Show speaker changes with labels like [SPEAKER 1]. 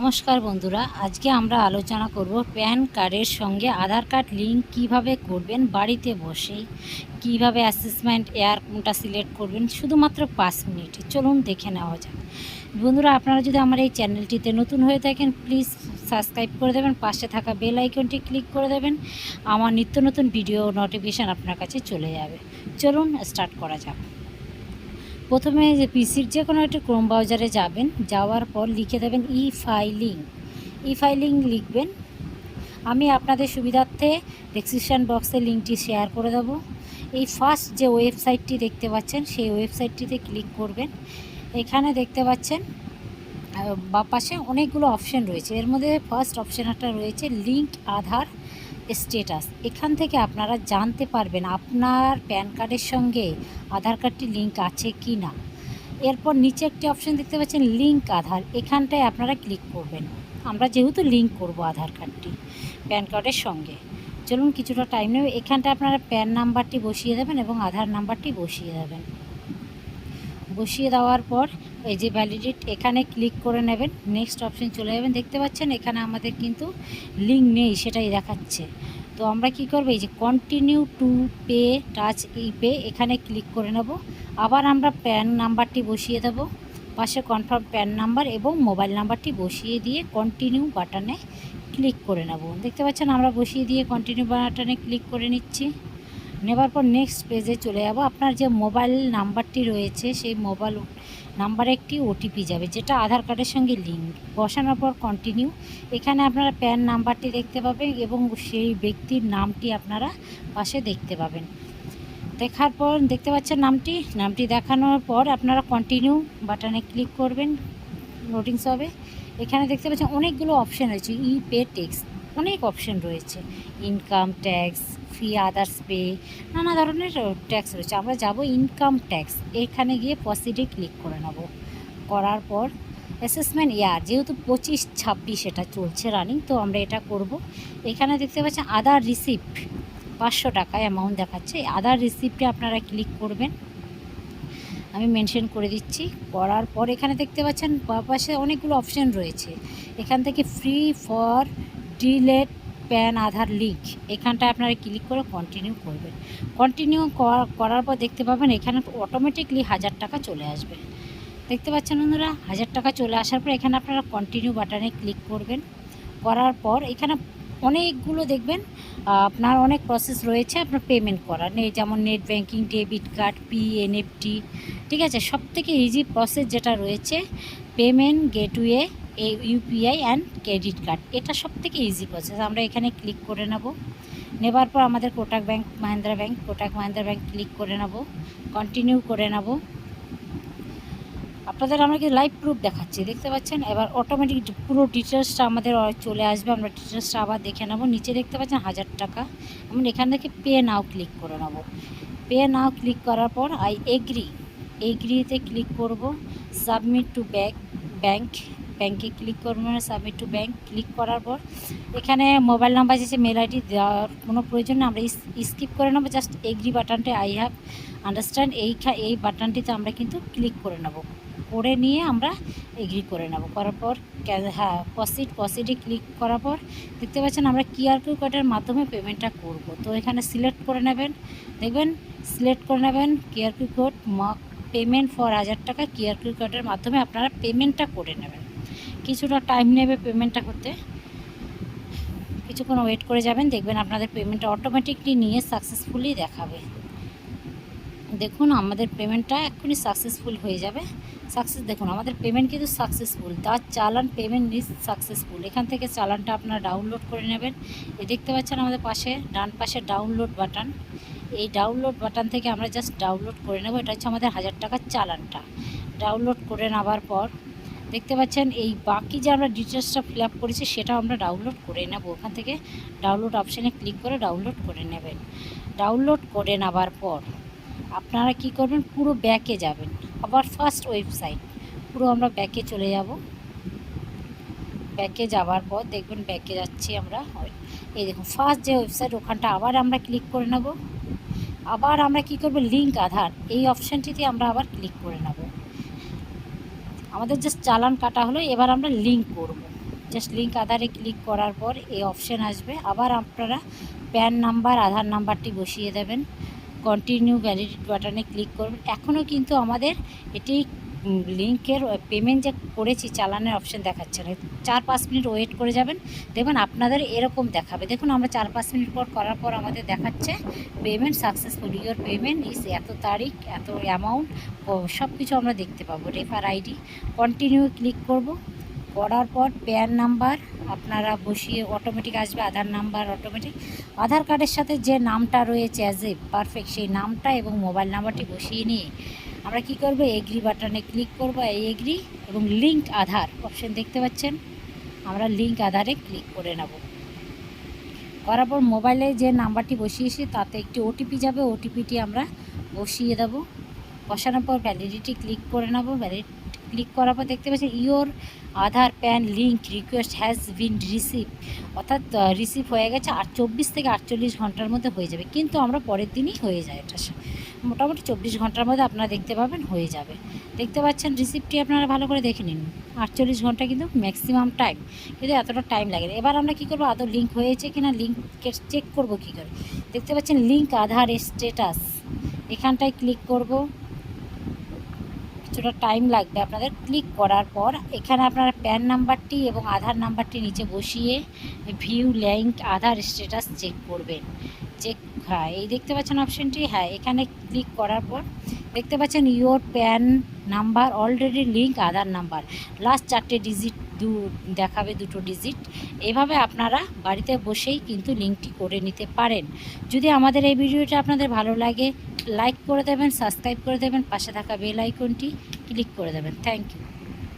[SPEAKER 1] নমস্কার বন্ধুরা, আজকে আমরা আলোচনা করব প্যান কার্ডের সঙ্গে আধার কার্ড লিঙ্ক কীভাবে করবেন, বাড়িতে বসেই কীভাবে অ্যাসেসমেন্ট এয়ার কোনটা সিলেক্ট করবেন, শুধুমাত্র পাঁচ মিনিটে। চলুন দেখে নেওয়া যাক। বন্ধুরা, আপনারা যদি আমার এই চ্যানেলটিতে নতুন হয়ে থাকেন, প্লিজ সাবস্ক্রাইব করে দেবেন, পাশে থাকা বেল আইকনটি ক্লিক করে দেবেন, আমার নিত্য নতুন ভিডিও নোটিফিকেশান আপনার কাছে চলে যাবে। চলুন স্টার্ট করা যাক। প্রথমে যে পিসির যে কোনো একটা ক্রোম ব্রাউজারে যাবেন, যাওয়ার পর লিখে দেবেন ই ফাইলিং ই ফাইলিং লিখবেন। আমি আপনাদের সুবিধার্থে ডেসক্রিপশান বক্সে লিঙ্কটি শেয়ার করে দেবো। এই ফার্স্ট যে ওয়েবসাইটটি দেখতে পাচ্ছেন, সেই ওয়েবসাইটটিতে ক্লিক করবেন। এখানে দেখতে পাচ্ছেন বা পাশে অনেকগুলো অপশন রয়েছে। এর মধ্যে ফার্স্ট অপশন একটা রয়েছে লিঙ্ক আধার স্টেটাস এখান থেকে আপনারা জানতে পারবেন আপনার প্যান কার্ডের সঙ্গে আধার কার্ডটি লিঙ্ক আছে কি না। এরপর নিচে একটি অপশন দেখতে পাচ্ছেন লিঙ্ক আধার। এখানটায় আপনারা ক্লিক করবেন। আমরা যেহেতু লিঙ্ক করব আধার কার্ডটি প্যান কার্ডের সঙ্গে। চলুন কিছুটা টাইম নেবে। এখানটায় আপনারা প্যান নাম্বারটি বসিয়ে দেবেন এবং আধার নাম্বারটি বসিয়ে দেবেন। বসিয়ে দেওয়ার পর এই যে ভ্যালিডিট এখানে ক্লিক করে নেবেন নেক্সট অপশন চলে যাবেন। দেখতে পাচ্ছেন এখানে আমাদের কিন্তু লিঙ্ক নেই, সেটাই দেখাচ্ছে। তো আমরা কি করব, এই যে continue to pay touch e pay এখানে ক্লিক করে নেব। আবার আমরা প্যান নাম্বারটি বসিয়ে দেব। পাশে কনফার্ম প্যান নাম্বার এবং মোবাইল নাম্বারটি বসিয়ে দিয়ে কন্টিনিউ বাটনে ক্লিক করে নেব। দেখতে পাচ্ছেন, আমরা বসিয়ে দিয়ে কন্টিনিউ বাটনে ক্লিক করে নিচ্ছি। নেবার পর নেক্সট পেজে চলে যাব। আপনার যে মোবাইল নাম্বারটি রয়েছে, সেই মোবাইল নাম্বারে একটি ওটিপি যাবে, যেটা আধার কার্ডের সঙ্গে লিঙ্ক বসানোর পর কন্টিনিউ এখানে আপনারা প্যান নাম্বারটি দেখতে পাবেন এবং সেই ব্যক্তির নামটি আপনারা পাশে দেখতে পাবেন। দেখার পর, দেখতে পাচ্ছেন নামটি? নামটি দেখানোর পর আপনারা কন্টিনিউ বাটনে ক্লিক করবেন নোটিংস হবে। এখানে দেখতে পাচ্ছেন অনেকগুলো অপশান রয়েছে ই পে ট্যাক্স অনেক অপশান রয়েছে। Income tax fee others pay নানা ধরনের ট্যাক্স রয়েছে। আমরা যাব ইনকাম ট্যাক্স এখানে গিয়ে পসিডে ক্লিক করে নেব। করার পর অ্যাসেসমেন্ট ইয়ার যেহেতু পঁচিশ, ছাব্বিশ এটা চলছে রানিং তো আমরা এটা করব। এখানে দেখতে পাচ্ছেন আদার রিসিপ্ট পাঁচশো টাকা অ্যামাউন্ট দেখাচ্ছে। আদার রিসিপ্টে আপনারা ক্লিক করবেন। আমি মেনশন করে দিচ্ছি। করার পর এখানে দেখতে পাচ্ছেন পাশে অনেকগুলো অপশান রয়েছে। এখান থেকে free for delete PAN Aadhaar link, এখানটায় আপনারা ক্লিক করে কন্টিনিউ করবেন। কন্টিনিউ করার পর দেখতে পাবেন এখানে অটোমেটিকলি হাজার টাকা চলে আসবে। দেখতে পাচ্ছেন বন্ধুরা, হাজার টাকা চলে আসার পর এখানে আপনারা কন্টিনিউ বাটনে ক্লিক করবেন। করার পর এখানে অনেকগুলো দেখবেন আপনার অনেক প্রসেস রয়েছে আপনার পেমেন্ট করার। নেই যেমন net banking debit card P NFT ঠিক আছে? সব থেকে ইজি প্রসেস যেটা রয়েছে পেমেন্ট গেটওয়ে এই ইউপিআই অ্যান্ড ক্রেডিট কার্ড এটা সব থেকে ইজি প্রসেস আমরা এখানে ক্লিক করে নেব। নেবার পর আমাদের Kotak bank Mahindra bank Kotak Mahindra bank click করে নেব। কন্টিনিউ করে নেব। আপনাদের আমরা কি লাইভ প্রুফ দেখাচ্ছি, দেখতে পাচ্ছেন? এবার অটোমেটিক পুরো ডিটেলসটা আমাদের চলে আসবে। আমরা ডিটেলসটা আবার দেখে নেব। নিচে দেখতে পাচ্ছেন হাজার টাকা। আমরা এখান থেকে পে নাও ক্লিক করে নেব। পে নাও ক্লিক করার পর আই এগ্রি এগ্রিতে ক্লিক করব। সাবমিট টু ব্যাঙ্ক ব্যাঙ্ক ব্যাঙ্কে ক্লিক করব মানে সাবমিট টু ব্যাঙ্ক ক্লিক করার পর এখানে মোবাইল নাম্বার যে মেল আইডি দেওয়ার কোনো প্রয়োজন না আমরা স্কিপ করে নেব জাস্ট এগ্রি বাটনটি আই হ্যাভ আন্ডারস্ট্যান্ড এই এই বাটনটিতে আমরা কিন্তু ক্লিক করে নেব, করে নিয়ে আমরা এগ্রি করে নেব, করার পর হ্যাঁ পসিড পসিডে ক্লিক করার পর দেখতে পাচ্ছেন আমরা কিউআর কোডের মাধ্যমে পেমেন্টটা করব, তো এখানে সিলেক্ট করে নেবেন, দেখবেন সিলেক্ট করে নেবেন কিউআর কোড পেমেন্ট ফর হাজার টাকা কিউআর কোডের মাধ্যমে আপনারা পেমেন্টটা করে নেবেন। কিছুটা টাইম নেবে পেমেন্টটা করতে। কিছুক্ষণ ওয়েট করে যাবেন, দেখবেন আপনাদের পেমেন্টটা অটোমেটিকলি নিয়ে সাকসেসফুলি দেখাবে। দেখুন, আমাদের পেমেন্টটা এক্ষুনি সাকসেসফুল হয়ে যাবে। সাকসেস দেখুন, আমাদের পেমেন্ট কিন্তু সাকসেসফুল তার চালান পেমেন্ট ইজ সাকসেসফুল এখান থেকে চালানটা আপনারা ডাউনলোড করে নেবেন। এ দেখতে পাচ্ছেন আমাদের পাশে, ডান পাশে ডাউনলোড বাটন এই ডাউনলোড বাটন থেকে আমরা জাস্ট ডাউনলোড করে নেব। এটা হচ্ছে আমাদের হাজার টাকার চালানটা। ডাউনলোড করে নেওয়ার পর দেখতে পাচ্ছেন, এই বাকি যে আমরা ডিটেলসটা ফিল আপ করেছি, সেটাও আমরা ডাউনলোড করে নেব। ওখান থেকে ডাউনলোড অপশানে ক্লিক করে ডাউনলোড করে নেবেন। ডাউনলোড করে নেওয়ার পর আপনারা কি করবেন, পুরো ব্যাকে যাবেন। আবার ফার্স্ট ওয়েবসাইট পুরো আমরা ব্যাকে চলে যাব। ব্যাকে যাওয়ার পর দেখবেন ব্যাকে যাচ্ছি আমরা। এই দেখুন ফার্স্ট যে ওয়েবসাইট ওখানটা আবার আমরা ক্লিক করে নেব। আবার আমরা কি করব লিঙ্ক আধার, এই অপশানটিতে আমরা আবার ক্লিক করে নেব। আমাদের জাস্ট চালান কাটা হলো, এবার আমরা লিঙ্ক করব। জাস্ট লিঙ্ক আধারে ক্লিক করার পর এই অপশান আসবে। আবার আপনারা প্যান নাম্বার আধার নাম্বারটি বসিয়ে দেবেন। কন্টিনিউ ভ্যালিডিটি বাটনে ক্লিক করবেন। এখনও কিন্তু আমাদের এটি লিঙ্কের পেমেন্ট যে করেছি, চালানের অপশান দেখাচ্ছে না। চার পাঁচ মিনিট ওয়েট করে যাবেন, দেখবেন আপনাদের এরকম দেখাবে। দেখুন, আমরা চার পাঁচ মিনিট পর করার পর আমাদের দেখাচ্ছে payment successful your payment is এত তারিখ, এত অ্যামাউন্ট সব কিছু আমরা দেখতে পাবো। রেফার আইডি কন্টিনিউ ক্লিক করব। করার পর প্যান নাম্বার আপনারা বসিয়ে অটোমেটিক আসবে, আধার নাম্বার অটোমেটিক আধার কার্ডের সাথে যে নামটা রয়েছে অ্যাজ এ পারফেক্ট সেই নামটা এবং মোবাইল নাম্বারটি বসিয়ে নিয়ে আমরা কি করব? এগ্রি বাটনে ক্লিক করব এগ্রি এবং লিঙ্ক আধার অপশন দেখতে পাচ্ছেন? আমরা লিঙ্ক আধারে ক্লিক করে নেব। করার পর মোবাইলে যে নাম্বারটি বসিয়েছি, তাতে একটি ওটিপি যাবে। ওটিপিটি আমরা বসিয়ে দেব। বসানোর পর ভ্যালিডিটি ক্লিক করে নেব। ভ্যালিড ক্লিক করার পর দেখতে পাচ্ছি your Aadhaar PAN link request has been receive অর্থাৎ রিসিভ হয়ে গেছে আর চব্বিশ থেকে আটচল্লিশ ঘণ্টার মধ্যে হয়ে যাবে। কিন্তু আমরা পরের দিনই হয়ে যায় এটা। মোটামুটি চব্বিশ ঘণ্টার মধ্যে আপনারা দেখতে পাবেন হয়ে যাবে। দেখতে পাচ্ছেন রিসিপ্টটি আপনারা ভালো করে দেখে নিন। আটচল্লিশ ঘণ্টা কিন্তু ম্যাক্সিমাম টাইম কিন্তু এতটা টাইম লাগে এবার আমরা কী করব? আদৌ লিঙ্ক হয়েছে কি না লিঙ্ককে চেক করব কী করে? দেখতে পাচ্ছেন লিঙ্ক আধার স্টেটাস এখানটায় ক্লিক করব। কিছুটা টাইম লাগবে আপনাদের ক্লিক করার পর এখানে আপনারা প্যান নাম্বারটি এবং আধার নাম্বারটি নিচে বসিয়ে view link Aadhaar status check করবেন। চেক হ্যাঁ এই দেখতে পাচ্ছেন অপশানটি হ্যাঁ এখানে ক্লিক করার পর দেখতে পাচ্ছেন your PAN number already link Aadhaar number last চারটে ডিজিট দু, দেখাবে দুটো ডিজিট এভাবে আপনারা বাড়িতে বসেই কিন্তু লিঙ্কটি করে নিতে পারেন। যদি আমাদের এই ভিডিওটা আপনাদের ভালো লাগে লাইক করে দেবেন সাবস্ক্রাইব করে দেবেন, পাশে থাকা বেল আইকনটি ক্লিক করে দেবেন। Thank you